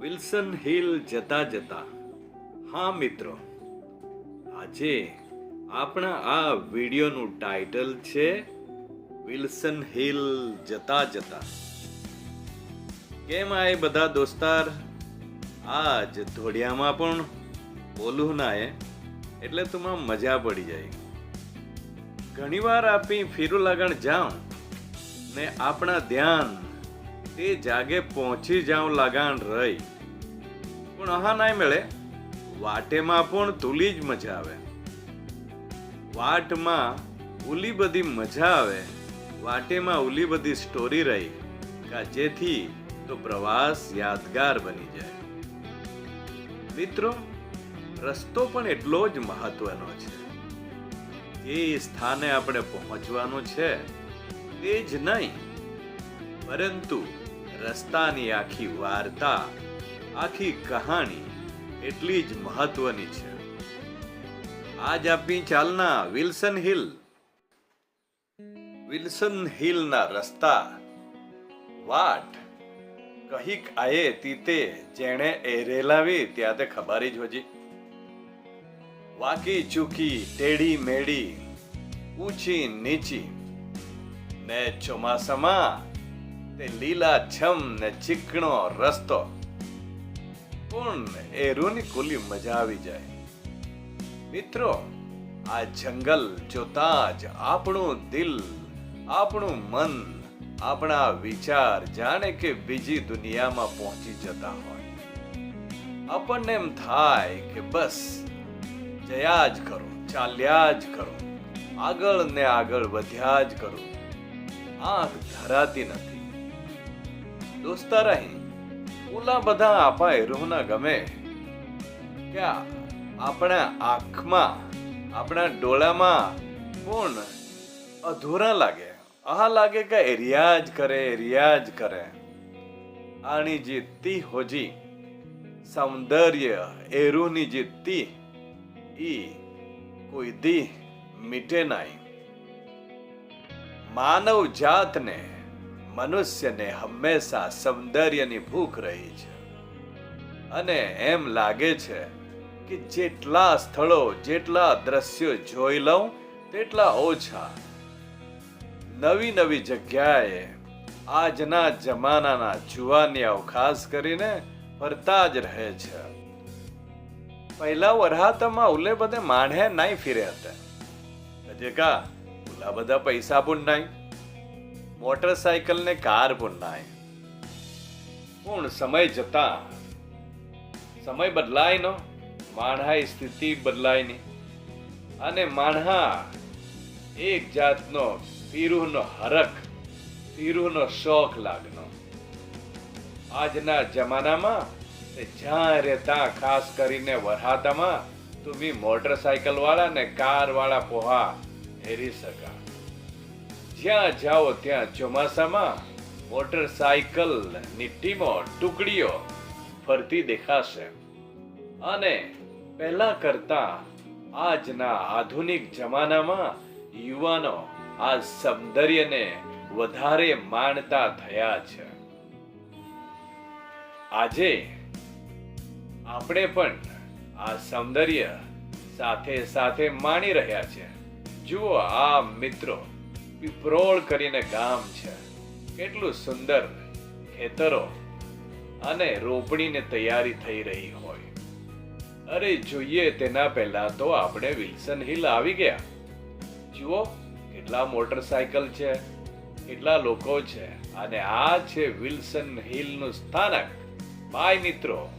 Wilson Hill જતા જતા, હા, મિત્રો, આજે આપણા આ વિડીયોનું ટાઇટલ છે વિલ્સન હિલ જતા જતા. કેમ આ બધા દોસ્તાર? આજ ધોડિયામાં પણ બોલું ના એ, એટલે તુમાં મજા પડી જાય. ઘણીવાર આપી ફીરું લગણ જાઉં ને આપણા ધ્યાન તે જાગે પહોંચી જાઉં લગાણ રહી. પણ અહા નાય મળે. વાટેમાં પણ તુલી જ મજા આવે. વાટમાં ઉલી બધી મજા આવે. વાટેમાં ઉલી બધી સ્ટોરી રહી. કા જેથી તો પ્રવાસ યાદગાર બની જાય. મિત્રો, રસ્તો પણ એટલો જ મહત્વનો છે. જે સ્થાને આપણે પહોંચવાનું છે, તે જ નહીં. પરંતુ રસ્તાની આખી વાર્તા, આખી કહાણી એટલી જ મહત્વની છે. આજ આપણી ચાલના વિલ્સન હિલ. વિલ્સન હિલના રસ્તા. વાટ. કહીક આયે તીતે જેણે એરેલાવી ત્યાં તે ખબારી જ હોજી. વાકી ચૂકી, ટેડી મેડી, ઊંચી નીચી. ને ચોમાસામાં તે લીલા છમ ને ચીકણો રસ્તો. પણ એ રૂની કુલી મજા આવી જાય. મિત્રો, આ જંગલ જોતા જ આપણું દિલ, આપણું મન, આપણા વિચાર જાણે કે બીજી દુનિયામાં પહોંચી જતા હોય. આપણને એમ થાય કે બસ, જયા જ કરો, ચાલ્યા જ કરો, આગળ ને આગળ વધ્યા જ કરો. આંખ ધરાતી નથી. દોસ્તાર રહી. ઓલા બધા આપા એરોના ગમે. કે આપણા આંખમાં, આપણા ડોળામાં કોણ અધૂરા લાગે? આ લાગે કે રિયાજ કરે રિયાજ કરે. આની જીતતી હોજી, સૌંદર્ય એરુની જીતતી, ઈ કોઈ દી મીટે નહીં. માનવ જાતને મનુષ્યને હંમેશા સૌંદર્યની ભૂખ રહી છે. અને એમ લાગે છે કે જેટલા સ્થળો, જેટલા દ્રશ્યો જોઈ લઉં, તેટલા ઓછા. નવી નવી જગ્યાએ આજના જમાનાના જુવાનિયાઓ ખાસ કરીને ફરતા જ રહે છે. પહેલા વરહાતમાં ઉલે બધે માણે નાઈ ફીરે હતા. હજે કા ઓલા બધા પૈસા પણ નાઈ. મોટરસાયકલ ને કાર પણ નાય પણ સમય જતા સમય બદલાય નો માણહાઈ સ્થિતિ બદલાય નહીં અને માણહા એક જાતનો પીરુહનો હરખ પીરુહનો શોખ લાગનો આજના જમાનામાં જ્યાં રહેતા ખાસ કરીને વરહાતામાં તમે મોટરસાયકલ વાળા ને કાર વાળા પોહા હેરી શકા જ્યાં જાઓ ત્યાં ચોમાસામાં મોટરસાયકલની ટીમો ટુકડીઓ ફરતી દેખાશે. અને પહેલા કરતા આજના આધુનિક જમાનામાં યુવાનો આ સૌંદર્યને વધારે માણતા થયા છે. આજે આપણે પણ આ સૌંદર્ય સાથે સાથે માણી રહ્યા છે. જુઓ આ મિત્રો. પીપરોળ કરીને ગામ છે. કેટલું સુંદર ખેતરો અને રોપણીને તૈયારી થઈ રહી હોય. અરે જોઈએ તેના પહેલા તો આપણે વિલ્સન હિલ આવી ગયા. જુઓ, કેટલા મોટરસાયકલ છે, કેટલા લોકો છે, અને આ છે વિલ્સન હિલનું સ્થાનક. બાય મિત્રો